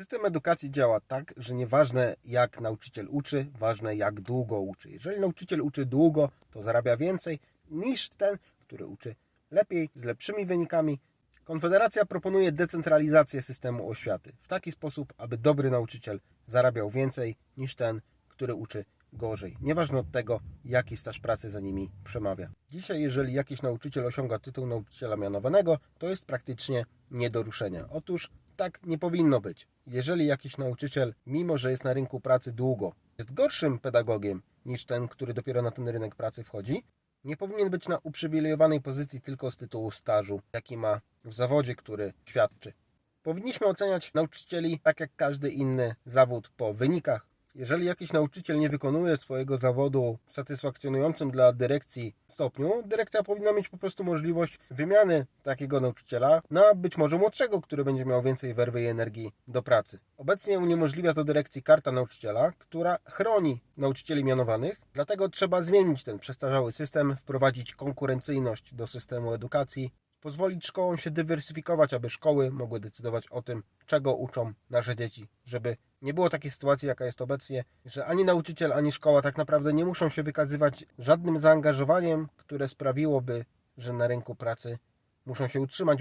System edukacji działa tak, że nieważne jak nauczyciel uczy, ważne jak długo uczy. Jeżeli nauczyciel uczy długo, to zarabia więcej niż ten, który uczy lepiej, z lepszymi wynikami. Konfederacja proponuje decentralizację systemu oświaty w taki sposób, aby dobry nauczyciel zarabiał więcej niż ten, który uczy gorzej. Nieważne od tego, jaki staż pracy za nimi przemawia. Dzisiaj, jeżeli jakiś nauczyciel osiąga tytuł nauczyciela mianowanego, to jest praktycznie nie do ruszenia. Otóż tak nie powinno być. Jeżeli jakiś nauczyciel, mimo że jest na rynku pracy długo, jest gorszym pedagogiem niż ten, który dopiero na ten rynek pracy wchodzi, nie powinien być na uprzywilejowanej pozycji tylko z tytułu stażu, jaki ma w zawodzie, który świadczy. Powinniśmy oceniać nauczycieli tak jak każdy inny zawód po wynikach. Jeżeli jakiś nauczyciel nie wykonuje swojego zawodu w satysfakcjonującym dla dyrekcji stopniu, dyrekcja powinna mieć po prostu możliwość wymiany takiego nauczyciela na być może młodszego, który będzie miał więcej werwy i energii do pracy. Obecnie uniemożliwia to dyrekcji karta nauczyciela, która chroni nauczycieli mianowanych, dlatego trzeba zmienić ten przestarzały system, wprowadzić konkurencyjność do systemu edukacji, pozwolić szkołom się dywersyfikować, aby szkoły mogły decydować o tym, czego uczą nasze dzieci, żeby nie było takiej sytuacji, jaka jest obecnie, że ani nauczyciel, ani szkoła tak naprawdę nie muszą się wykazywać żadnym zaangażowaniem, które sprawiłoby, że na rynku pracy muszą się utrzymać,